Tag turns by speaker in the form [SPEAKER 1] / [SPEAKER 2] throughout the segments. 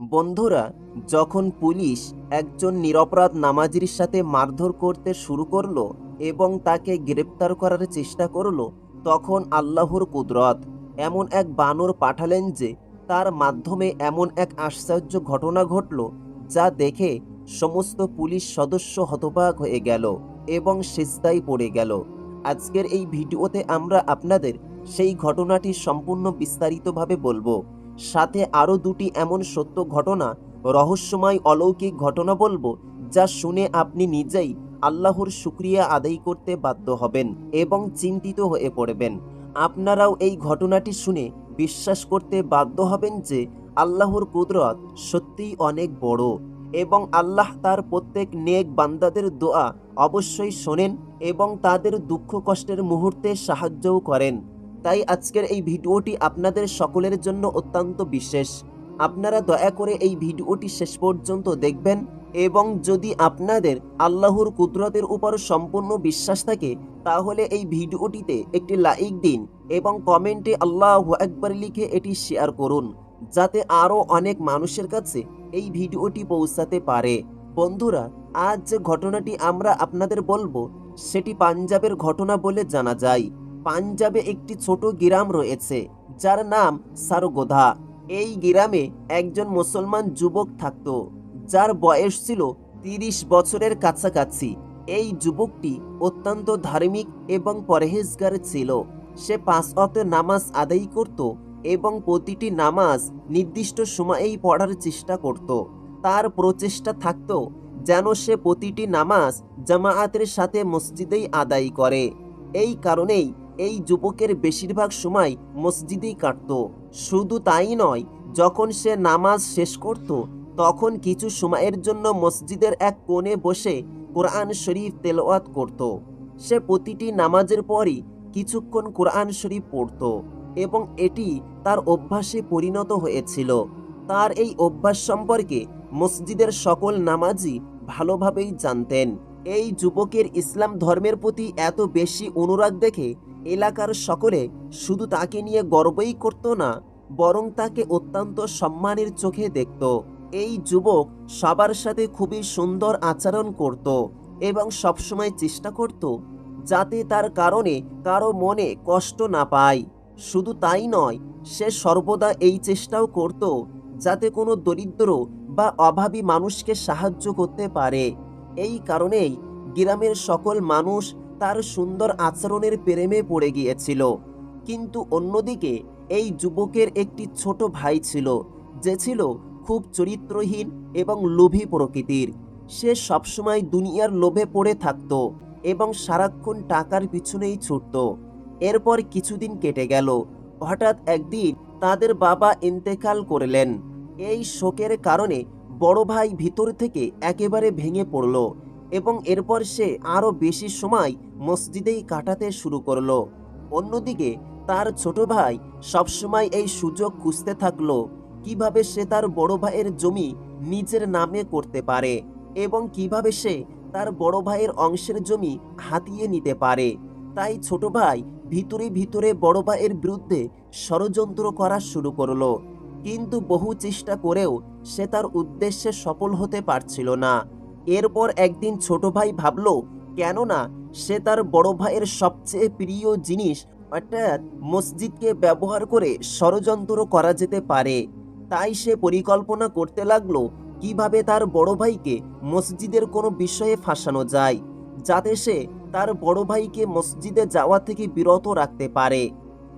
[SPEAKER 1] বন্ধুরা, যখন পুলিশ একজন নিরপরাধ নামাজির সাথে মারধর করতে শুরু করল এবং তাকে গ্রেপ্তার করার চেষ্টা করল, তখন আল্লাহর কুদরত এমন এক বানর পাঠালেন যে, তার মাধ্যমে এমন এক আশ্চর্য ঘটনা ঘটল যা দেখে সমস্ত পুলিশ সদস্য হতবাক হয়ে গেল এবং সিজদায় পড়ে গেল। আজকের এই ভিডিওতে আমরা আপনাদের সেই ঘটনাটি সম্পূর্ণ বিস্তারিতভাবে বলব। সাথে আরও দুটি এমন সত্য ঘটনা, রহস্যময় অলৌকিক ঘটনা বলব, যা শুনে আপনি নিজেই আল্লাহর শুক্রিয়া আদায় করতে বাধ্য হবেন এবং চিন্তিত হয়ে পড়বেন। আপনারাও এই ঘটনাটি শুনে বিশ্বাস করতে বাধ্য হবেন যে আল্লাহর কুদরত সত্যিই অনেক বড় এবং আল্লাহ তার প্রত্যেক নেক বান্দাদের দোয়া অবশ্যই শোনেন এবং তাদের দুঃখ কষ্টের মুহূর্তে সাহায্যও করেন। তাই আজকের এই ভিডিওটি আপনাদের সকলের জন্য অত্যন্ত বিশেষ। আপনারা দয়া করে এই ভিডিওটি শেষ পর্যন্ত দেখবেন এবং যদি আপনাদের আল্লাহর কুদরতের উপর সম্পূর্ণ বিশ্বাস থাকে, তাহলে এই ভিডিওটিতে একটি লাইক দিন এবং কমেন্টে আল্লাহ একবার লিখে এটি শেয়ার করুন, যাতে আরও অনেক মানুষের কাছে এই ভিডিওটি পৌঁছাতে পারে। বন্ধুরা, আজ যে ঘটনাটি আমরা আপনাদের বলব, সেটি পাঞ্জাবের ঘটনা বলে জানা যায়। পাঞ্জাবে একটি ছোট গ্রাম রয়েছে, যার নাম সারগোধা। এই গ্রামে একজন মুসলমান যুবক থাকত, যার বয়স ছিল তিরিশ বছরের কাছাকাছি। এই যুবকটি অত্যন্ত ধার্মিক এবং পরহেজগার ছিল। সে পাঁচ অতে নামাজ আদায় করত এবং প্রতিটি নামাজ নির্দিষ্ট সময়েই পড়ার চেষ্টা করত। তার প্রচেষ্টা থাকত যেন সে প্রতিটি নামাজ জামায়াতের সাথে মসজিদেই আদায় করে। এই কারণেই এই যুবকের বেশিরভাগ সময় মসজিদেই কাটত। শুধু তাই নয়, যখন সে নামাজ শেষ করত, তখন কিছু সময়ের জন্য মসজিদের এক কোণে বসে কোরআন শরীফ তেলাওয়াত করত। সে প্রতিটি নামাজের পরই কিছুক্ষণ কোরআন শরীফ পড়ত এবং এটি তার অভ্যাসে পরিণত হয়েছিল। তার এই অভ্যাস সম্পর্কে মসজিদের সকল নামাজি ভালোভাবেই জানতেন। এই যুবকের ইসলাম ধর্মের প্রতি এত বেশি অনুরাগ দেখে এলাকার সকলে শুধু তাকে নিয়ে গর্বই করত না, বরং তাকে অত্যন্ত সম্মানের চোখে দেখত। এই যুবক সবার সাথে খুবই সুন্দর আচরণ করত এবং সবসময় চেষ্টা করত যাতে তার কারণে কারও মনে কষ্ট না পায়। শুধু তাই নয়, সে সর্বদা এই চেষ্টাও করত যাতে কোনো দরিদ্র বা অভাবী মানুষকে সাহায্য করতে পারে। এই কারণেই গ্রামের সকল মানুষ তার সুন্দর আচরণের প্রেমে পড়ে গিয়েছিল। কিন্তু অন্যদিকে এই যুবকের একটি ছোট ভাই ছিল, যে ছিল খুব চরিত্রহীন এবং লোভী প্রকৃতির। সে সবসময় দুনিয়ার লোভে পড়ে থাকত এবং সারাক্ষণ টাকার পিছনেই ছুটত। এরপর কিছুদিন কেটে গেল। হঠাৎ একদিন তাদের বাবা ইন্তেকাল করলেন। এই শোকের কারণে বড় ভাই ভিতর থেকে একেবারে ভেঙে পড়ল। এবং এরপর সে আরও বেশি সময় মসজিদেই কাটাতে শুরু করল। অন্যদিকে তার ছোট ভাই সবসময় এই সুযোগ খুঁজতে থাকল, কীভাবে সে তার বড় ভাইয়ের জমি নিজের নামে করতে পারে এবং কীভাবে সে তার বড় ভাইয়ের অংশের জমি হাতিয়ে নিতে পারে। তাই ছোট ভাই ভিতরে ভিতরে বড় ভাইয়ের বিরুদ্ধে ষড়যন্ত্র করা শুরু করল, কিন্তু বহু চেষ্টা করেও সে তার উদ্দেশ্যে সফল হতে পারছিল না। এরপর একদিন ছোট ভাই ভাবল, কেননা সে তার বড় ভাইয়ের সবচেয়ে প্রিয় জিনিস, অর্থাৎ মসজিদকে ব্যবহার করে ষড়যন্ত্র করা যেতে পারে। তাই সে পরিকল্পনা করতে লাগল, কীভাবে তার বড় ভাইকে মসজিদের কোনো বিষয়ে ফাঁসানো যায়, যাতে সে তার বড় ভাইকে মসজিদে যাওয়া থেকে বিরত রাখতে পারে।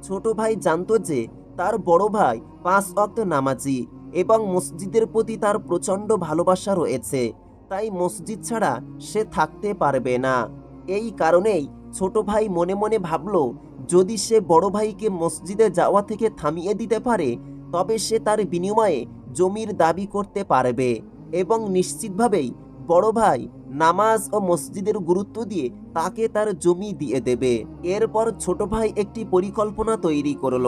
[SPEAKER 1] ছোট ভাই জানতো যে তার বড় ভাই পাঁচ অক্ত নামাজি এবং মসজিদের প্রতি তার প্রচণ্ড ভালোবাসা রয়েছে। তাই মসজিদ ছাড়া সে থাকতে পারবে না। এই কারণেই ছোট ভাই মনে মনে ভাবল, যদি সে বড় ভাইকে মসজিদে যাওয়া থেকে থামিয়ে দিতে পারে, তবে সে তার বিনিময়ে জমির দাবি করতে পারবে এবং নিশ্চিতভাবেই বড় ভাই নামাজ ও মসজিদের গুরুত্ব দিয়ে তাকে তার জমি দিয়ে দেবে। এরপর ছোট ভাই একটি পরিকল্পনা তৈরি করল।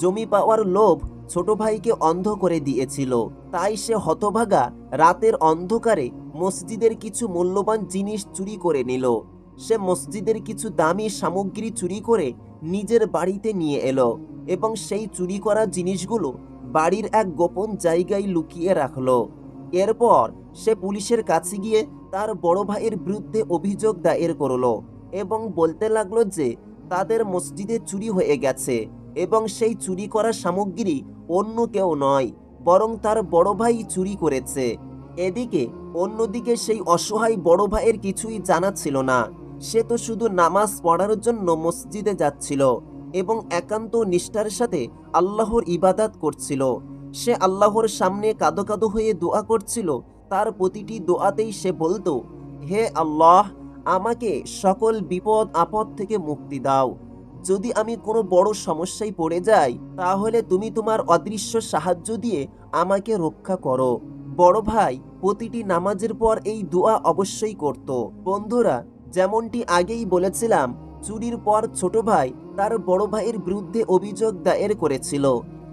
[SPEAKER 1] জমি পাওয়ার লোভ ছোট ভাইকে অন্ধ করে দিয়েছিল। তাই সে হতভাগা রাতের অন্ধকারে মসজিদের কিছু মূল্যবান জিনিস চুরি করে নিল। সে মসজিদের কিছু দামি সামগ্রী চুরি করে নিজের বাড়িতে নিয়ে এলো এবং সেই চুরি করা জিনিসগুলো বাড়ির এক গোপন জায়গায় লুকিয়ে রাখল। এরপর সে পুলিশের কাছে গিয়ে তার বড় ভাইয়ের বিরুদ্ধে অভিযোগ দায়ের করল এবং বলতে লাগল যে তাদের মসজিদে চুরি হয়ে গেছে। এবং সেই চুরি করা সামগ্রী অন্য কেউ নয়, বরং তার বড় ভাই চুরি করেছে। এদিকে অন্যদিকে সেই অসহায় বড় ভাইয়ের কিছুই জানা ছিল না। সে তো শুধু নামাজ পড়ার জন্য মসজিদে যাচ্ছিল এবং একান্ত নিষ্ঠার সাথে আল্লাহর ইবাদাত করছিল। সে আল্লাহর সামনে কাদো কাদো হয়ে দোয়া করছিল, তার প্রতিটি দোয়াতেই সে বলতো, হে আল্লাহ, আমাকে সকল বিপদ আপদ থেকে মুক্তি দাও। যদি আমি কোনো বড় সমস্যায় পড়ে যাই, তাহলে তুমি তোমার অদৃশ্য সাহায্য দিয়ে আমাকে রক্ষা করো। বড় ভাই, প্রতিটি নামাজের পর এই দোয়া অবশ্যই করত। বন্ধুরা, যেমনটি আগেই বলেছিলাম, চুরির পর ছোট ভাই তার বড় ভাইয়ের বিরুদ্ধে অভিযোগ দায়ের করেছিল।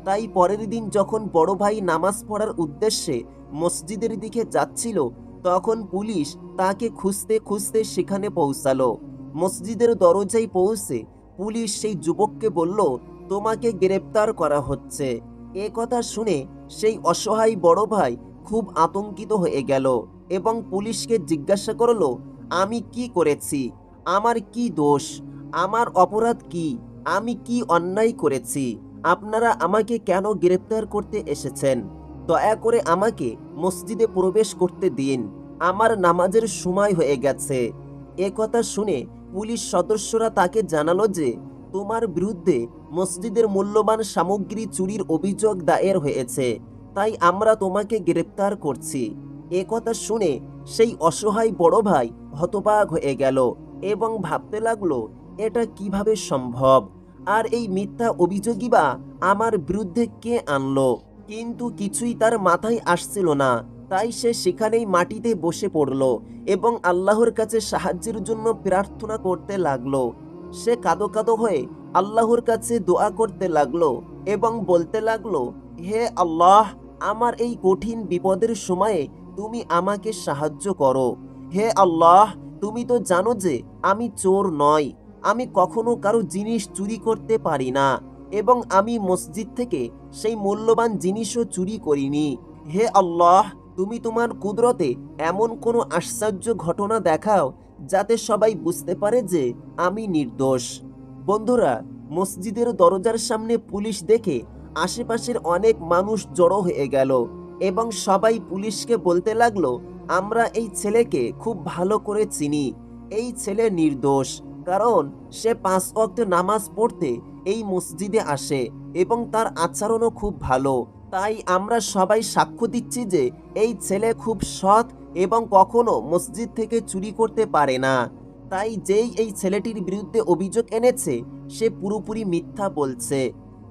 [SPEAKER 1] তাই পরের দিন যখন বড় ভাই নামাজ পড়ার উদ্দেশ্যে মসজিদের দিকে যাচ্ছিল, তখন পুলিশ তাকে খুঁজতে খুঁজতে সেখানে পৌঁছালো। মসজিদের দরজায় পৌঁছে পুলিশ সেই যুবককে বলল, তোমাকে গ্রেপ্তার করা হচ্ছে। এ কথা শুনে সেই অসহায় বড় ভাই খুব আতঙ্কিত হয়ে গেল এবং পুলিশকে জিজ্ঞাসা করল, আমি কি করেছি? আমার কি দোষ? আমার অপরাধ কি? আমি কি অন্যায় করেছি? আপনারা আমাকে কেন গ্রেপ্তার করতে এসেছেন? দয়া করে আমাকে মসজিদে প্রবেশ করতে দিন। আমার নামাজের সময় হয়ে গেছে। এ কথা শুনে পুলিশ সদস্যরা তাকে জানালো যে, তোমার বিরুদ্ধে মসজিদের মূল্যবান সামগ্রী চুরির অভিযোগ দায়ের হয়েছে, তাই আমরা তোমাকে গ্রেপ্তার করছি। এ কথা শুনে সেই অসহায় বড় ভাই হতবাক হয়ে গেল এবং ভাবতে লাগল, এটা কীভাবে সম্ভব? আর এই মিথ্যা অভিযোগই বা আমার বিরুদ্ধে কে আনলো? কিন্তু কিছুই তার মাথায় আসছিল না। তাই সে সেখানেই মাটিতে বসে পড়ল এবং আল্লাহর কাছে সাহায্যের জন্য প্রার্থনা করতে লাগল। সে কাদো কাদো হয়ে আল্লাহর কাছে দোয়া করতে লাগল এবং বলতে লাগল, হে আল্লাহ, আমার এই কঠিন বিপদের সময়ে তুমি আমাকে সাহায্য করো। হে আল্লাহ, তুমি তো জানো যে আমি চোর নয় আমি কখনো কারও জিনিস চুরি করতে পারি না এবং আমি মসজিদ থেকে সেই মূল্যবান জিনিসও চুরি করিনি। হে আল্লাহ তুমি তোমার কুদরতে এমন কোনো আশ্চর্য ঘটনা দেখাও যাতে সবাই বুঝতে পারে যে আমি নির্দোষ। বন্ধুরা, মসজিদের দরজার সামনে পুলিশ দেখে আশেপাশের অনেক মানুষ জড়ো হয়ে গেল এবং সবাই পুলিশকে বলতে লাগল, আমরা এই ছেলেকে খুব ভালো করে চিনি। এই ছেলে নির্দোষ, কারণ সে পাঁচ ওয়াক্ত নামাজ পড়তে এই মসজিদে আসে এবং তার আচরণও খুব ভালো। তাই আমরা সবাই সাক্ষ্য দিচ্ছি যে এই ছেলে খুব সৎ এবং কখনো মসজিদ থেকে চুরি করতে পারে না। তাই যেই এই ছেলেটির বিরুদ্ধে অভিযোগ এনেছে, সে পুরোপুরি মিথ্যা বলছে।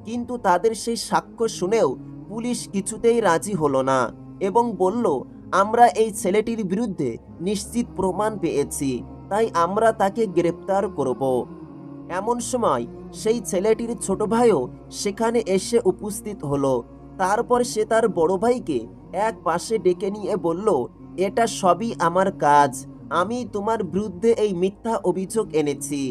[SPEAKER 1] কিন্তু তাদের সেই সাক্ষ্য শুনেও পুলিশ কিছুতেই রাজি হলো না এবং বলল, আমরা এই ছেলেটির বিরুদ্ধে নিশ্চিত প্রমাণ পেয়েছি, তাই আমরা তাকে গ্রেপ্তার করব। এমন সময় সেই ছেলেটির ছোট ভাইও সেখানে এসে উপস্থিত হলো। তারপর সে তার বড় ভাইকে এক পাশে ডেকে নিয়ে বলল, এটা সবই আমার কাজ। আমি তোমার বিরুদ্ধে এই মিথ্যা অভিযোগ এনেছি।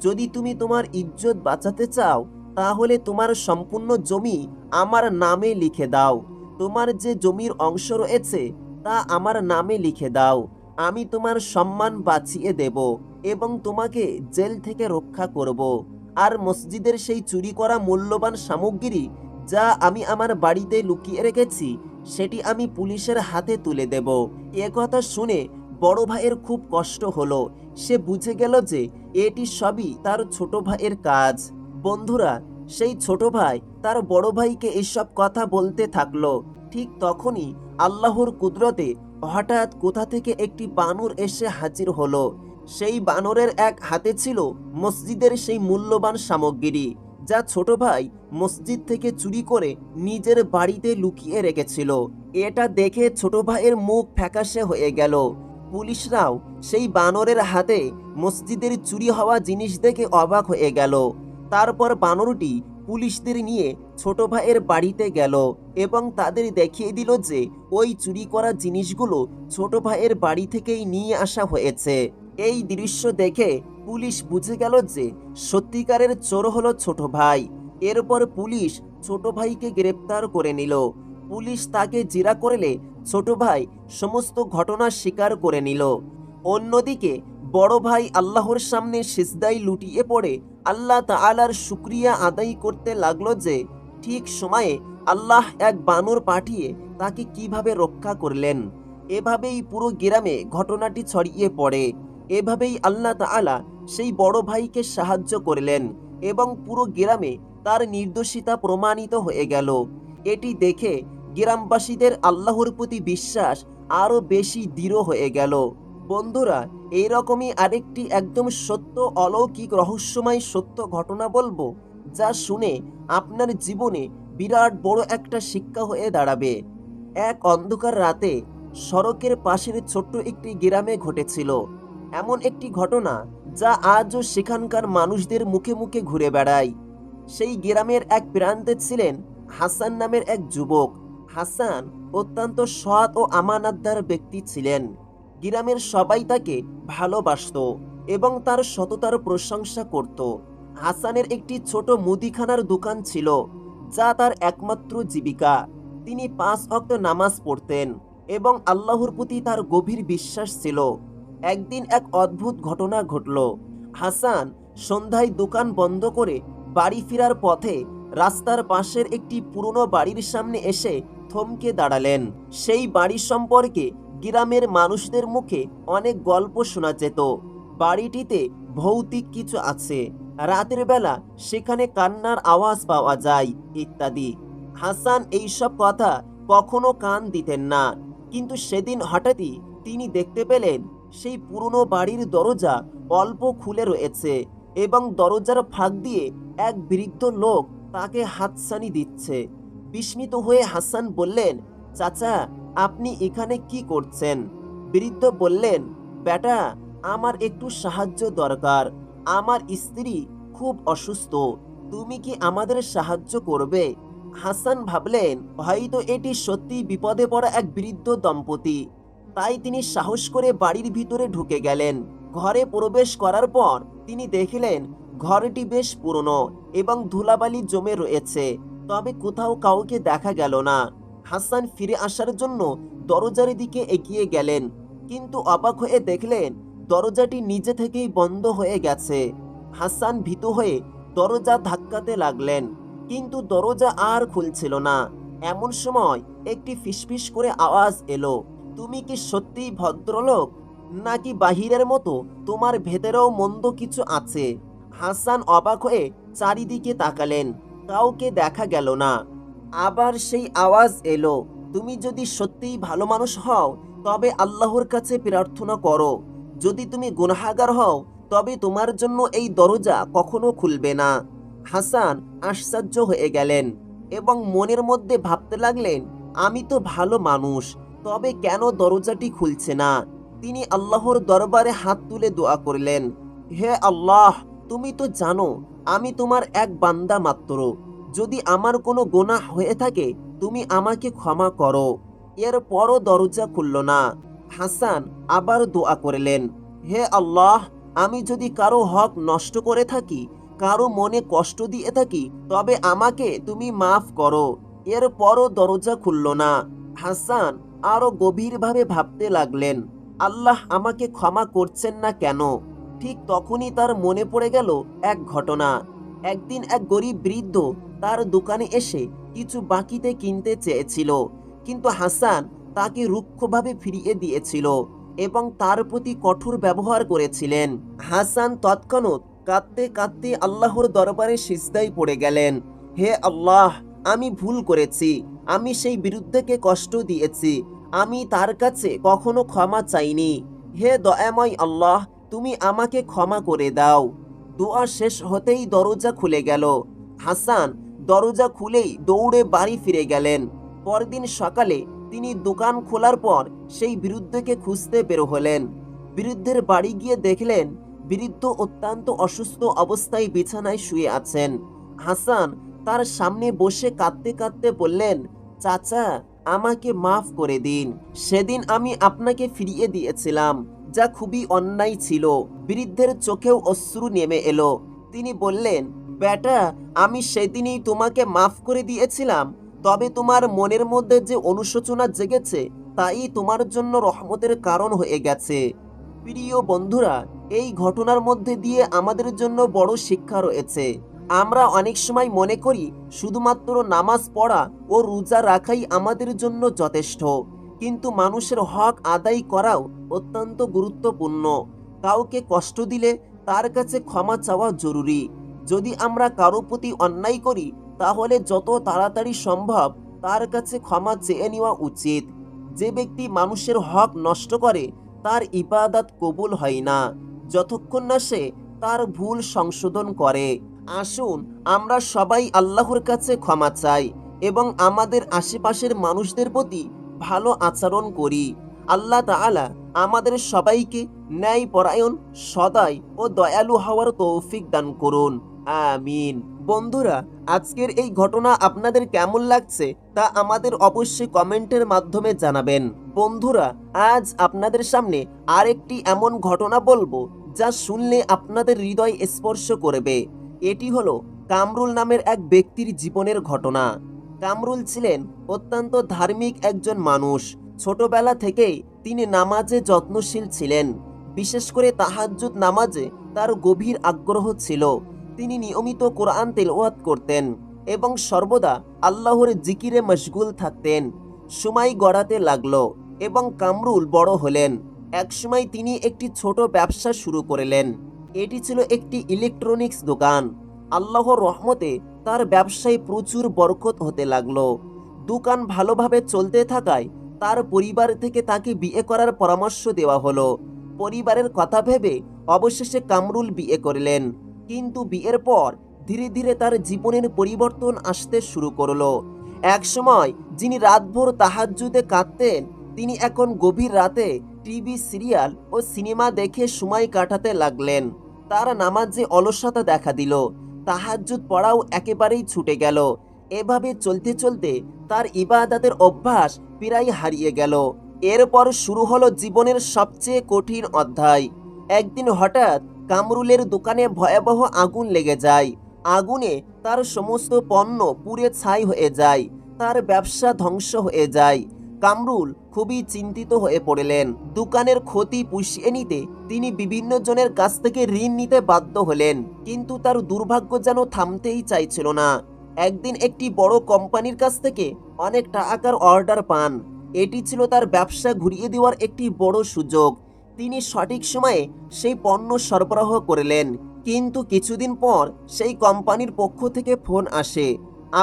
[SPEAKER 1] যদি তুমি তোমার ইজ্জত বাঁচাতে চাও, তাহলে তোমার সম্পূর্ণ জমি আমার নামে লিখে দাও। তোমার যে জমির অংশ রয়েছে, তা আমার নামে লিখে দাও। আমি তোমার সম্মান বাঁচিয়ে দেব এবং তোমাকে জেল থেকে রক্ষা করব। আর মসজিদের সেই চুরি করা মূল্যবান সামগ্রী যা আমি আমার বাড়িতে লুকিয়ে রেখেছি, সেটি আমি পুলিশের হাতে তুলে দেব। এ কথা শুনে বড় ভাইয়ের খুব কষ্ট হলো। সে বুঝে গেল যে এটি সবই তার ছোট ভাইয়ের কাজ। বন্ধুরা, সেই ছোট ভাই তার বড় ভাইকে এসব কথা বলতে থাকল। ঠিক তখনই আল্লাহর কুদরতে হঠাৎ কোথা থেকে একটি বানর এসে হাজির হলো। সেই বানরের এক হাতে ছিল মসজিদের সেই মূল্যবান সামগ্রী। যা ছোট ভাই মসজিদ থেকে চুরি করে নিজের বাড়িতে লুকিয়ে রেখেছিল। এটা দেখে ছোট ভাইয়ের মুখ ফ্যাকাশে হয়ে গেল। পুলিশরাও সেই বানরের হাতে মসজিদের চুরি হওয়া জিনিস দেখে অবাক হয়ে গেল। তারপর বানরটি পুলিশদের নিয়ে ছোট ভাইয়ের বাড়িতে গেল এবং তাদের দেখিয়ে দিল যে ওই চুরি করা জিনিসগুলো ছোট ভাইয়ের বাড়ি থেকেই নিয়ে আসা হয়েছে। এই দৃশ্য দেখে পুলিশ বুঝে গেল যে সত্যিকারের চোর হলো ছোট ভাই। এরপর পুলিশ ছোট ভাইকে গ্রেপ্তার করে নিল। পুলিশ তাকে জিরা করলে ছোট ভাই সমস্ত ঘটনা স্বীকার করে নিল। অন্যদিকে বড় ভাই আল্লাহর সামনে সিজদাই লুটিয়ে পড়ে আল্লাহ তাআলার শুক্রিয়া আদায় করতে লাগল যে ঠিক সময়ে আল্লাহ এক বানর পাঠিয়ে তাকে কীভাবে রক্ষা করলেন। এভাবেই পুরো গ্রামে ঘটনাটি ছড়িয়ে পড়ে। এভাবেই আল্লাহ তাআলা সেই বড় ভাইকে সাহায্য করলেন এবং পুরো গ্রামে তার নির্দোষিতা প্রমাণিত হয়ে গেল। এটি দেখে গ্রামবাসীদের আল্লাহর প্রতি বিশ্বাস আরও বেশি দৃঢ় হয়ে গেল। বন্ধুরা, এইরকমই আরেকটি একদম সত্য, অলৌকিক, রহস্যময় সত্য ঘটনা বলব, যা শুনে আপনার জীবনে বিরাট বড় একটা শিক্ষা হয়ে দাঁড়াবে। এক অন্ধকার রাতে সড়কের পাশের ছোট্ট একটি গ্রামে ঘটেছিল। এমন একটি ঘটনা যা আজও সেখানকার মানুষদের মুখে মুখে ঘুরে বেড়ায়। সেই গ্রামের এক প্রান্তে ছিলেন হাসান নামের এক যুবক। হাসান অত্যন্ত সৎ ও আমানাতদার ব্যক্তি ছিলেন। গ্রামের সবাই তাকে ভালোবাসত এবং তার সততার প্রশংসা করত। হাসানের একটি ছোট মুদিখানার দোকান ছিল, যা তার একমাত্র জীবিকা। তিনি পাঁচ অক্ত নামাজ পড়তেন এবং আল্লাহর প্রতি তার গভীর বিশ্বাস ছিল। একদিন এক অদ্ভুত ঘটনা ঘটল। হাসান সন্ধ্যায় দোকান বন্ধ করে বাড়ি ফেরার পথে রাস্তার পাশের একটি পুরনো বাড়ির সামনে এসে থমকে দাঁড়ালেন। সেই বাড়ি সম্পর্কে গ্রামের মানুষদের মুখে অনেক গল্প শোনা যেত। বাড়িটিতে ভৌতিক কিছু আছে। রাতের বেলা সেখানে কান্নার আওয়াজ পাওয়া যায়, ইত্যাদি। হাসান এইসব কথা কখনো কান দিতেন না। কিন্তু সেদিন হঠাৎই তিনি দেখতে পেলেন সেই পুরনো বাড়ির দরজা অল্প খুলে রয়েছে এবং দরজার ফাঁক দিয়ে এক বৃদ্ধ লোক তাকে হাতসানি দিচ্ছে। বিস্মিত হয়ে হাসান বললেন, চাচা, আপনি এখানে কি করছেন? বৃদ্ধ বললেন, বেটা, আমার একটু সাহায্য দরকার। আমার স্ত্রী খুব অসুস্থ। তুমি কি আমাদের সাহায্য করবে? হাসান ভাবলেন, হয়তো এটি সত্যি বিপদে পড়া এক বৃদ্ধ দম্পতি। তাই তিনি সাহস করে বাড়ির ভিতরে ঢুকে গেলেন। ঘরে প্রবেশ করার পর তিনি দেখলেন, ঘরটি বেশ পুরনো এবং ধুলাবালি জমে রয়েছে, তবে কোথাও কাউকে দেখা গেল না। হাসান ফিরে আসার জন্য দরজার দিকে এগিয়ে গেলেন, কিন্তু অবাক হয়ে দেখলেন, দরজাটি নিজে থেকেই বন্ধ হয়ে গেছে। হাসান ভীত হয়ে দরজা ধাক্কাতে লাগলেন, কিন্তু দরজা আর খুলছিল না। এমন সময় একটি ফিসফিস করে আওয়াজ এলো তুমি কি সত্যিই ভদ্রলোক? নাকি বাহিরের মতো তোমার ভেতরেও মন্দ কিছু আছে? হাসান অবাক হয়ে চারিদিকে তাকালেন, কাউকে দেখা গেল না। আবার সেই আওয়াজ এলো, তুমি যদি সত্যিই ভালো মানুষ হও, তবে আল্লাহর কাছে প্রার্থনা করো। যদি তুমি গুনাহাগার হও, তবে তোমার জন্য এই দরজা কখনো খুলবে না। হাসান আশ্চর্য হয়ে গেলেন এবং মনের মধ্যে ভাবতে লাগলেন, আমি তো ভালো মানুষ তবে কেন দরজাটি খুলছে না? তিনি আল্লাহর দরবারে হাত তুলে দোয়া করলেন, হে আল্লাহ, তুমি তো জানো, আমি তোমার এক বান্দা মাত্র। যদি আমার কোনো গোনা হয়ে থাকে, তুমি আমাকে ক্ষমা করো। এরপরও দরজা খুলল না। হাসান আবার দোয়া করলেন, হে আল্লাহ, আমি যদি কারও হক নষ্ট করে থাকি, কারও মনে কষ্ট দিয়ে থাকি, তবে আমাকে তুমি মাফ করো। এরপরও দরজা খুলল না। হাসান আরও গভীরভাবে ভাবতে লাগলেন, আল্লাহ আমাকে ক্ষমা করছেন না কেন? ঠিক তখনই তার মনে পড়ে গেল এক ঘটনা। একদিন এক গরিব বৃদ্ধ তার দোকানে এসে কিছু বাকিতে কিনতে চেয়েছিল, কিন্তু হাসান তাকে রুক্ষভাবে ফিরিয়ে দিয়েছিল এবং তার প্রতি কঠোর ব্যবহার করেছিলেন। হাসান তৎক্ষণাৎ কাঁদতে কাঁদতে আল্লাহর দরবারে সিজদাই পড়ে গেলেন, হে আল্লাহ, আমি ভুল করেছি। আমি সেই বিরুদ্ধকে কষ্ট দিয়েছি। আমি তার কাছে কখনো ক্ষমা চাইনি। হে দয়াময় আল্লাহ, তুমি আমাকে ক্ষমা করে দাও। দোয়া শেষ হতেই দরজা খুলে গেল। হাসান দরজা খুলেই দৌড়ে বাড়ি ফিরে গেলেন। পরদিন সকালে তিনি দোকান খোলার পর সেই বিরুদ্ধকে খুঁজতে বের হলেন। বিরুদ্ধের বাড়ি গিয়ে দেখলেন, বিরুদ্ধ অত্যন্ত অসুস্থ অবস্থায় বিছানায় শুয়ে আছেন। হাসান তার সামনে বসে কাঁদতে কাঁদতে বললেন, চাচা, আমাকে মাফ করে দিন। সেদিন আমি আপনাকে ফিরিয়ে দিয়েছিলাম, যা খুবই অন্যায় ছিল। বৃদ্ধের চোখেও অশ্রু নেমে এলো। তিনি বললেন বেটা আমি সেদিনই তোমাকে মাফ করে দিয়েছিলাম, তবে তোমার মনের মধ্যে যে অনুশোচনা জেগেছে, তাই তোমার জন্য রহমতের কারণ হয়ে গেছে। প্রিয় বন্ধুরা, এই ঘটনার মধ্যে দিয়ে আমাদের জন্য বড় শিক্ষা রয়েছে। আমরা অনেক সময় মনে করি, শুধুমাত্র নামাজ পড়া ও রোজা রাখাই আমাদের জন্য যথেষ্ট। কিন্তু মানুষের হক আদায় করাও অত্যন্ত গুরুত্বপূর্ণ। কাউকে কষ্ট দিলে তার কাছে ক্ষমা চাওয়া জরুরি। যদি আমরা কারও প্রতি অন্যায় করি, তাহলে যত তাড়াতাড়ি সম্ভব তার কাছে ক্ষমা চেয়ে নেওয়া উচিত। যে ব্যক্তি মানুষের হক নষ্ট করে, তার ইবাদত কবুল হয় না। যতক্ষণ না সে তার ভুল সংশোধন করে। আসুন, আমরা সবাই আল্লাহর কাছে ক্ষমা চাই এবং আমাদের আশেপাশের মানুষদের প্রতি ভালো আচরণ করি। আল্লাহ তাআলা আমাদের সবাইকে ন্যায় পরায়ণ সদাই ও দয়ালু হওয়ার তৌফিক দান করুন। আমিন। বন্ধুরা, আজকের এই ঘটনা আপনাদের কেমন লাগছে তা আমাদের অবশ্যই কমেন্টের মাধ্যমে জানাবেন। বন্ধুরা, আজ আপনাদের সামনে আরেকটি এমন ঘটনা বলব যা শুনলে আপনাদের হৃদয় স্পর্শ করবে। এটি হলো কামরুল নামের এক ব্যক্তির জীবনের ঘটনা। কামরুল ছিলেন অত্যন্ত ধার্মিক একজন মানুষ। ছোটবেলা থেকেই তিনি নামাজে যত্নশীল ছিলেন। বিশেষ করে তাহাজ্জুদ নামাজে তার গভীর আগ্রহ ছিল। তিনি নিয়মিত কোরআন তেলওয়াত করতেন এবং সর্বদা আল্লাহর জিকিরে মশগুল থাকতেন। সময় গড়াতে লাগল এবং কামরুল বড় হলেন। একসময় তিনি একটি ছোট ব্যবসা শুরু করলেন। এটি ছিল একটি ইলেকট্রনিক্স দোকান। আল্লাহর রহমতে তার ব্যবসায় প্রচুর বরকত হতে লাগল। দোকান ভালোভাবে চলতে থাকায় তার পরিবার থেকে তাকে বিয়ে করার পরামর্শ দেওয়া হলো। পরিবারের কথা ভেবে অবশেষে কামরুল বিয়ে করলেন। কিন্তু বিয়ের পর ধীরে ধীরে তার জীবনের পরিবর্তন আসতে শুরু করল। একসময় যিনি রাতভর তাহাজ্জুদে কাঁদতেন তিনি এখন গভীর রাতে টিভি, সিরিয়াল ও সিনেমা দেখে সময় কাটাতে লাগলেন। তার নামাজে অলসতা দেখা দিল, তাহাজ্জুদ পড়াও একেবারেই ছুটে গেল। এভাবে চলতে চলতে তার ইবাদাতের অভ্যাস প্রায় হারিয়ে গেল। এরপর শুরু হলো জীবনের সবচেয়ে কঠিন অধ্যায়। একদিন হঠাৎ কামরুলের দোকানে ভয়াবহ আগুন লেগে যায়। আগুনে তার সমস্ত পণ্য পুড়ে ছাই হয়ে যায়, তার ব্যবসা ধ্বংস হয়ে যায়। কামরুল খুবই চিন্তিত হয়ে পড়লেন। দোকানের ক্ষতি পুষিয়ে নিতে তিনি বিভিন্ন জনের কাছ থেকে ঋণ নিতে বাধ্য হলেন, কিন্তু তার দুর্ভাগ্য যেন থামতেই চাইছিল না। একদিন একটি বড় কোম্পানির কাছ থেকে অনেক টাকার অর্ডার পান। এটি ছিল তার ব্যবসা ঘুরিয়ে দেওয়ার একটি বড় সুযোগ। তিনি সঠিক সময়ে সেই পণ্য সরবরাহ করলেন, কিন্তু কিছুদিন পর সেই কোম্পানির পক্ষ থেকে ফোন আসে।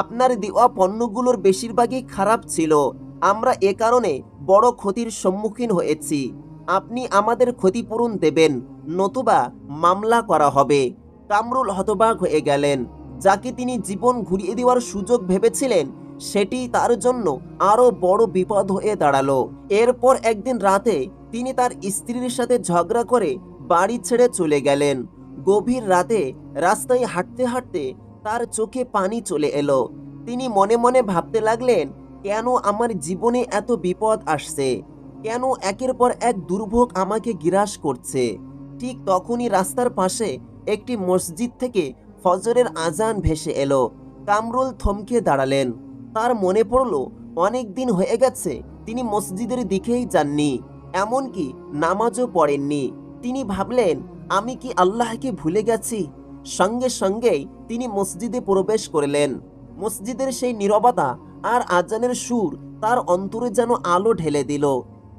[SPEAKER 1] আপনার দেওয়া পণ্যগুলোর বেশিরভাগই খারাপ ছিল। আমরা এ কারণে বড় ক্ষতির সম্মুখীন হয়েছি। আপনি আমাদের ক্ষতিপূরণ দেবেন, নতুবা মামলা করা হবে। কামরুল হতবাক হয়ে গেলেন। যাকে তিনি জীবন ঘুরিয়ে দেওয়ার সুযোগ ভেবেছিলেন, সেটি তার জন্য আরও বড় বিপদ হয়ে দাঁড়াল। এরপর একদিন রাতে তিনি তার স্ত্রীর সাথে ঝগড়া করে বাড়ি ছেড়ে চলে গেলেন। গভীর রাতে রাস্তায় হাঁটতে হাঁটতে তার চোখে পানি চলে এলো। তিনি মনে মনে ভাবতে লাগলেন কেন আমার জীবনে এত বিপদ আসছে? কেন একের পর এক দুর্ভোগ আমাকে গ্রাস করছে? ঠিক তখনই রাস্তার পাশে একটি মসজিদ থেকে ফজরের আজান ভেসে এলো। কামরুল থমকে দাঁড়ালেন। তার মনে পড়ল, অনেক দিন হয়ে গেছে, তিনি মসজিদের দিকেই যাননি, এমনকি নামাজও পড়েননি। তিনি ভাবলেন, আমি কি আল্লাহকে ভুলে গেছি? সঙ্গে সঙ্গেই তিনি মসজিদে প্রবেশ করলেন। মসজিদের সেই নীরবতা আর আজানের সুর তার অন্তরে যেন আলো ঢেলে দিল।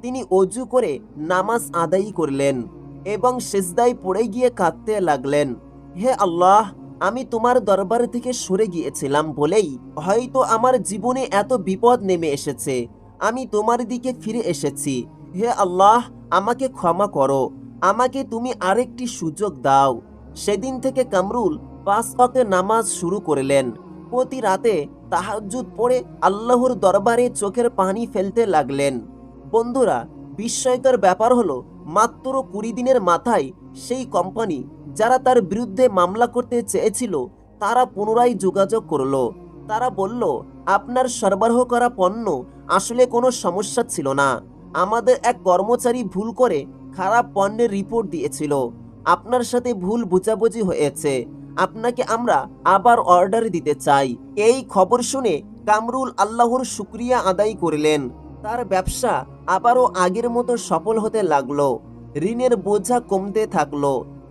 [SPEAKER 1] তিনি অজু করে নামাজ আদায়ী করলেন এবং সেজদায় পড়ে গিয়ে কাঁদতে লাগলেন। হে আল্লাহ, আমি তোমার দরবার থেকে সরে গিয়েছিলাম বলেই হয়তো আমার জীবনে এত বিপদ নেমে এসেছে। আমি তোমার দিকে ফিরে এসেছি। হে আল্লাহ, আমাকে ক্ষমা করো। আমাকে তুমি আরেকটি সুযোগ দাও। সেদিন থেকে কামরুল পাঁচ ওয়াক্তের নামাজ শুরু করলেন। প্রতি রাতে তাহাজ্জুদ পড়ে আল্লাহর দরবারে চোখের পানি ফেলতে লাগলেন। বন্ধুরা, বিস্ময়কর ব্যাপার হলো, মাত্র কুড়ি দিনের মাথায় সেই কোম্পানি যারা তার বিরুদ্ধে মামলা করতে চেয়েছিল, তারা পুনরায় যোগাযোগ করল। তারা বলল, আপনার সরবরাহ করা পণ্য আসলে কোনো সমস্যা ছিল না। আমাদের এক কর্মচারী ভুল করে খারাপ পণ্যের রিপোর্ট দিয়েছিল। আপনার সাথে ভুল বোঝাবুঝি হয়েছে। আপনাকে আমরা আবার অর্ডার দিতে চাই। এই খবর শুনে কামরুল আল্লাহর শুক্রিয়া আদায় করলেন। তার ব্যবসা আবারও আগের মতো সফল হতে লাগল। ঋণের বোঝা কমতে থাকল।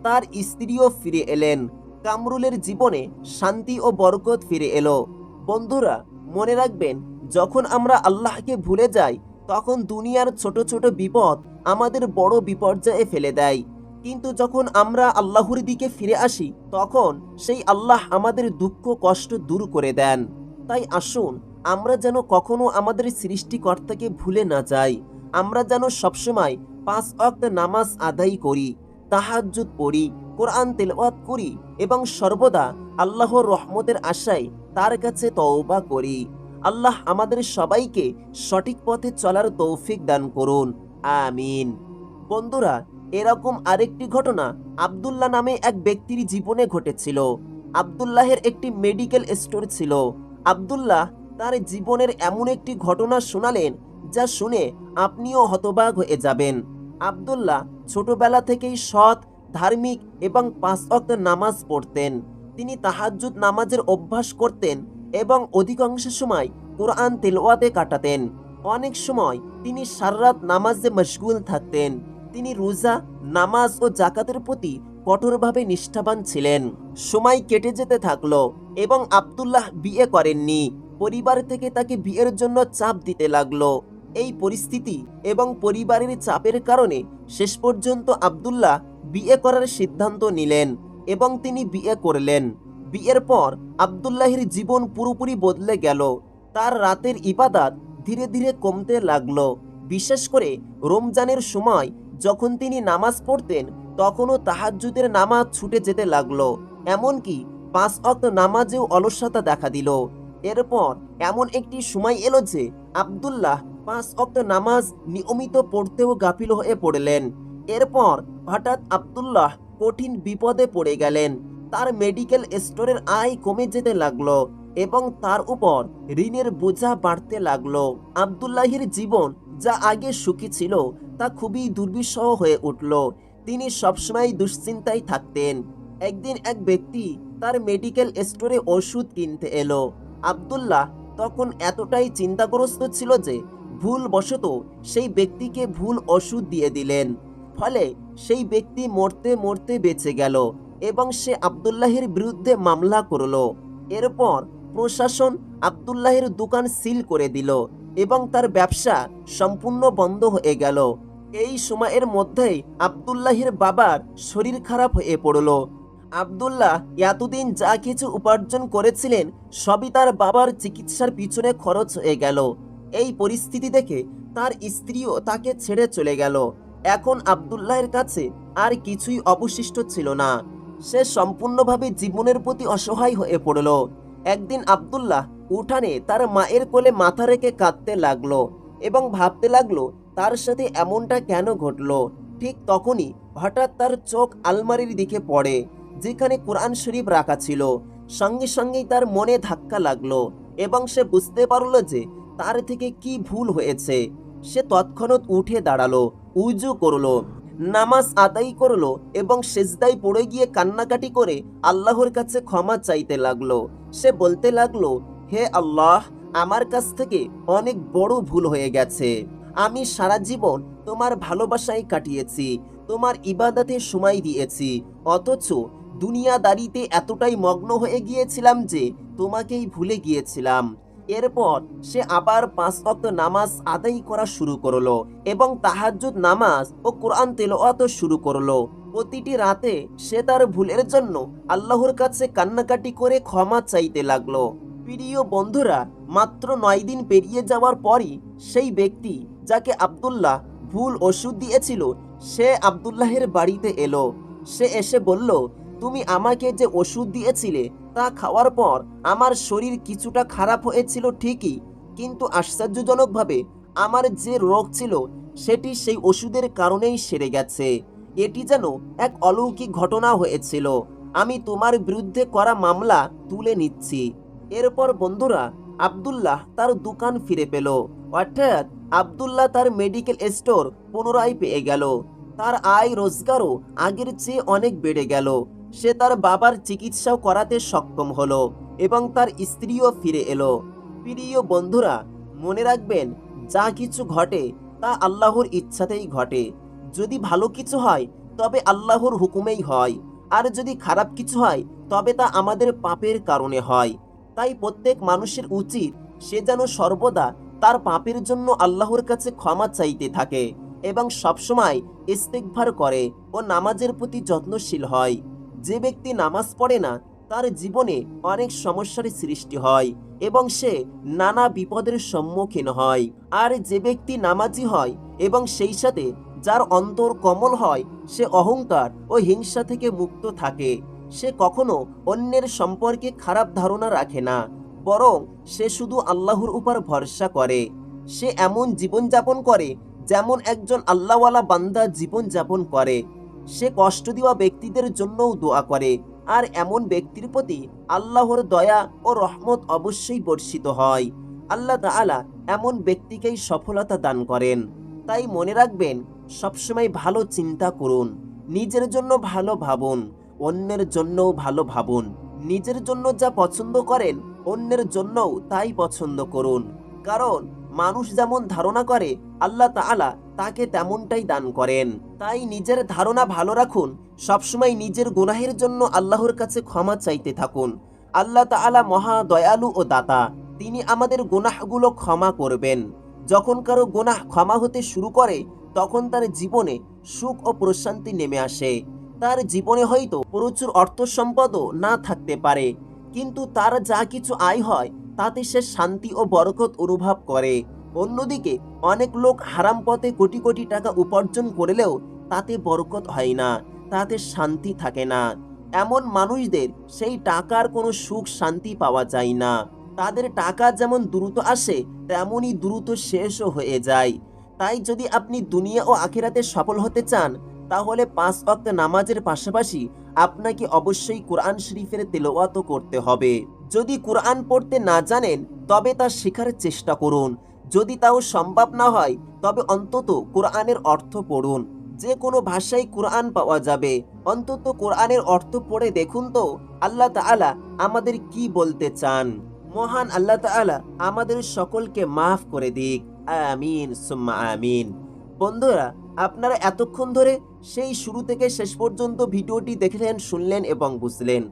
[SPEAKER 1] তার স্ত্রীও ফিরে এলেন। কামরুলের জীবনে শান্তি ও বরকত ফিরে এলো। বন্ধুরা, মনে রাখবেন, যখন আমরা আল্লাহকে ভুলে যাই, তখন দুনিয়ার ছোট ছোট বিপদ আমাদের বড় বিপর্যয়ে ফেলে দেয়। কিন্তু যখন আমরা আল্লাহর দিকে ফিরে আসি, তখন সেই আল্লাহ আমাদের দুঃখ, কষ্ট দূর করে দেন। তাই আসুন, আমরা যেন কখনো আমাদের সৃষ্টিকর্তাকে ভুলে না যাই। আমরা যেন সবসময় পাঁচ অক্ত নামাজ আদায় করি, তাহাজ্জুদ পড়ি, কোরআন তেলাওয়াত করি এবং সর্বদা আল্লাহর রহমতের আশায় তার কাছে তওবা করি। আল্লাহ আমাদের সবাইকে সঠিক পথে চলার তৌফিক দান করুন। আমিন। বন্ধুরা এরকম আরেকটি ঘটনা আব্দুল্লাহ নামে এক ব্যক্তির জীবনে ঘটেছিল। আবদুল্লাহের একটি মেডিকেল স্টোর ছিল। আব্দুল্লাহ তার জীবনের এমন একটি ঘটনা শোনালেন যা শুনে আপনিও হতবাক হয়ে যাবেন। আবদুল্লাহ ছোটবেলা থেকেই সৎ, ধার্মিক এবং পাঁচ অক্ত নামাজ পড়তেন। তিনি তাহাজ্জুদ নামাজের অভ্যাস করতেন এবং অধিকাংশ সময় কোরআন তেলোয়াতে কাটাতেন। অনেক সময় তিনি সাররাত নামাজে মশগুল থাকতেন। তিনি রোজা, নামাজ ও জাকাতের প্রতি কঠোরভাবে নিষ্ঠাবান ছিলেন। সময় কেটে যেতে থাকল এবং আব্দুল্লাহ বিয়ে করেননি। পরিবার থেকে তাকে বিয়ের জন্য চাপ দিতে লাগল। এই পরিস্থিতি এবং পরিবারের চাপের কারণে শেষ পর্যন্ত আব্দুল্লাহ বিয়ে করার সিদ্ধান্ত নিলেন এবং তিনি বিয়ে করলেন। বিয়ের পর আব্দুল্লাহের জীবন পুরোপুরি বদলে গেল। তার রাতের ইবাদাত ধীরে ধীরে কমতে লাগল। বিশেষ করে রমজানের সময় যখন তিনি নামাজ পড়তেন, তখনও তাহাজ্জুদের নামাজ ছুটে যেতে লাগল। এমনকি পাঁচ অক্ত নামাজেও অলসতা দেখা দিল। এরপর এমন একটি সময় এলো যে আব্দুল্লাহ পাঁচ অক্ত নামাজ নিয়মিত পড়তেও গাফিল হয়ে পড়লেন। এরপর হঠাৎ আব্দুল্লাহ কঠিন বিপদে পড়ে গেলেন। তার মেডিকেল স্টোরের আয় কমে যেতে লাগল এবং তার উপর ঋণের বোঝা বাড়তে লাগল। আব্দুল্লাহির জীবন যা আগে সুখী ছিল তা খুবই দুর্বিষহ হয়ে উঠল। তিনি সবসময় দুশ্চিন্তায় থাকতেন। একদিন এক ব্যক্তি তার মেডিকেল স্টোরে ওষুধ কিনতে এলো। আব্দুল্লাহ তখন এতটাই চিন্তাগ্রস্ত ছিল যে ভুলবশত সেই ব্যক্তিকে ভুল ওষুধ দিয়ে দিলেন। ফলে সেই ব্যক্তি মরতে মরতে বেঁচে গেল এবং সে আবদুল্লাহের বিরুদ্ধে মামলা করল। এরপর প্রশাসন আব্দুল্লাহের দোকান সিল করে দিল। এবং তার ব্যবসা সম্পূর্ণ বন্ধ হয়ে গেল। এই সময়ের মধ্যেই আব্দুল্লাহের বাবার শরীর খারাপ হয়ে পড়ল। আব্দুল্লাহ এতদিন যা কিছু উপার্জন করেছিলেন, সবই তার বাবার চিকিৎসার পিছনে খরচ হয়ে গেল। এই পরিস্থিতি দেখে তার স্ত্রীও তাকে ছেড়ে চলে গেল। এখন আব্দুল্লাহের কাছে আর কিছুই অবশিষ্ট ছিল না। সে সম্পূর্ণভাবে জীবনের প্রতি অসহায় হয়ে পড়ল। একদিন আব্দুল্লাহ উঠানে তার মায়ের কোলে মাথা রেখে কাঁদতে লাগল এবং ভাবতে লাগল, তার সাথে এমনটা কেন ঘটলো? ঠিক তখনই হঠাৎ তার চোখ আলমারির দিকে পড়ে, যেখানে কোরআন শরীফ রাখা ছিল। সঙ্গে সঙ্গেই তার মনে ধাক্কা লাগল এবং সে বুঝতে পারল যে তার থেকে কি ভুল হয়েছে। সে তৎক্ষণাৎ উঠে দাঁড়াল, উজু করল। নামাজ আদায় করল এবং সেজদাই পড়ে গিয়ে কান্নাকাটি করে আল্লাহর কাছে ক্ষমা চাইতে লাগল। সে বলতে লাগল, হে আল্লাহ, আমার কাছ থেকে অনেক বড় ভুল হয়ে গেছে। আমি সারা জীবন তোমার ভালোবাসায় কাটিয়েছি, তোমার ইবাদাতে সময় দিয়েছি, অথচ দুনিয়াদারিতে এতটাই মগ্ন হয়ে গিয়েছিলাম যে তোমাকেই ভুলে গিয়েছিলাম। এরপর সে আবার পাঁচ অক্ত নামাজ আদায় করা শুরু করল এবং তাহাজ্জুদ নামাজ ও কোরআন তেলাওয়াতও শুরু করল। প্রতিটি রাতে সে তার ভুলের জন্য আল্লাহর কাছে কান্নাকাটি করে ক্ষমা চাইতে লাগল। প্রিয় বন্ধুরা, মাত্র নয় দিন পেরিয়ে যাওয়ার পরই সেই ব্যক্তি যাকে আব্দুল্লাহ ভুল ওষুধ দিয়েছিল, সে আবদুল্লাহের বাড়িতে এলো। সে এসে বলল, তুমি আমাকে যে ওষুধ দিয়েছিলে তা খাওয়ার পর আমার শরীর কিছুটা খারাপ হয়েছিল ঠিকই, কিন্তু আশ্চর্যজনকভাবে আমার যে রোগ ছিল, সেটি সেই ওষুধের কারণেই সেরে গেছে। এটি যেন এক অলৌকিক ঘটনা হয়েছিল। আমি তোমার বিরুদ্ধে করা মামলা তুলে নিচ্ছি। এরপর বন্ধুরা, আব্দুল্লাহ তার দোকান ফিরে পেল। অর্থাৎ আব্দুল্লাহ তার মেডিকেল স্টোর পুনরায় পেয়ে গেল। তার আয় রোজগারও আগের চেয়ে অনেক বেড়ে গেল। সে তার বাবার চিকিৎসাও করাতে সক্ষম হলো এবং তার স্ত্রীও ফিরে এলো। প্রিয় বন্ধুরা, মনে রাখবেন, যা কিছু ঘটে তা আল্লাহর ইচ্ছাতেই ঘটে। যদি ভালো কিছু হয়, তবে আল্লাহর হুকুমেই হয়। আর যদি খারাপ কিছু হয়, তবে তা আমাদের পাপের কারণে হয়। তাই প্রত্যেক মানুষের উচিত সে যেন সর্বদা তার পাপের জন্য আল্লাহর কাছে ক্ষমা চাইতে থাকে এবং সবসময় ইস্তেকভার করে ও নামাজের প্রতি যত্নশীল হয়। যে ব্যক্তি নামাজ পড়ে না, তার জীবনে অনেক সমস্যার সৃষ্টি হয় এবং সে নানা বিপদের সম্মুখীন হয়। আর যে ব্যক্তি নামাজি হয় এবং সেই সাথে যার অন্তর কমল হয়, সে অহংকার ও হিংসা থেকে মুক্ত থাকে। সে কখনো অন্যের সম্পর্কে খারাপ ধারণা রাখে না, বরং সে শুধু আল্লাহর উপর ভরসা করে। সে এমন জীবনযাপন করে যেমন একজন আল্লাহওয়ালা বান্দা জীবনযাপন করে। সে কষ্ট দেওয়া ব্যক্তিদের জন্যও দোয়া করে, আর এমন ব্যক্তির প্রতি আল্লাহর দয়া ও রহমত অবশ্যই বর্ষিত হয়। আল্লাহ তাআলা এমন ব্যক্তিকেই সফলতা দান করেন। তাই মনে রাখবেন, সবসময় ভালো চিন্তা করুন, নিজের জন্য ভালো ভাবুন, অন্যের জন্যও ভালো ভাবুন, নিজের জন্য যা পছন্দ করেন, অন্যের জন্যও তাই পছন্দ করুন। কারণ মানুষ যেমন ধারণা করে, আল্লাহ তাআলা তাকে তেমনটাই দান করেন। তাই নিজের ধারণা ভালো রাখুন, সবসময় নিজের গুনাহের জন্য আল্লাহর কাছে ক্ষমা চাইতে থাকুন। আল্লাহ তাআলা মহা দয়ালু ও দাতা, তিনি আমাদের গুনাহগুলো ক্ষমা করবেন। যখন কারও গুনাহ ক্ষমা হতে শুরু করে, তখন তার জীবনে সুখ ও প্রশান্তি নেমে আসে। তার জীবনে হয়তো প্রচুর অর্থ সম্পদও না থাকতে পারে, কিন্তু তার যা কিছু আয় হয় তাতে সে শান্তি ও বরকত অনুভব করে। অন্যদিকে, অনেক লোক হারাম পথে কোটি কোটি টাকা উপার্জন করলেও তাতে বরকত হয় না, তাতে শান্তি থাকে না। এমন মানুষদের সেই টাকার কোনো সুখ শান্তি পাওয়া যায় না। তাদের টাকা যেমন দ্রুত আসে, তেমনই দ্রুত শেষও হয়ে যায়। তাই যদি আপনি দুনিয়া ও আখিরাতে সফল হতে চান, তাহলে পাঁচ ওয়াক্ত নামাজের পাশাপাশি আপনাকে অবশ্যই কোরআন শরীফের তেলাওয়াত করতে হবে। যদি কোরআন পড়তে না জানেন, তবে তা শেখার চেষ্টা করুন। যদি তাও সম্ভব না হয়, তবে অন্তত কোরআনের অর্থ পড়ুন। যে কোনো ভাষায় কোরআন পাওয়া যাবে। অন্তত কোরআনের অর্থ পড়ে দেখুন তো, আল্লাহ তাআলা আমাদের কি বলতে চান? মহান আল্লাহ তাআলা আমাদের সকলকে মাফ করে দিক। আমিন, সুম্মা আমিন। বন্ধুরা, আপনারা এতক্ষণ ধরে সেই শুরু থেকে শেষ পর্যন্ত ভিডিওটি দেখলেন, শুনলেন এবং বুঝলেন।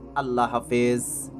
[SPEAKER 1] আল্লাহ হাফেজ।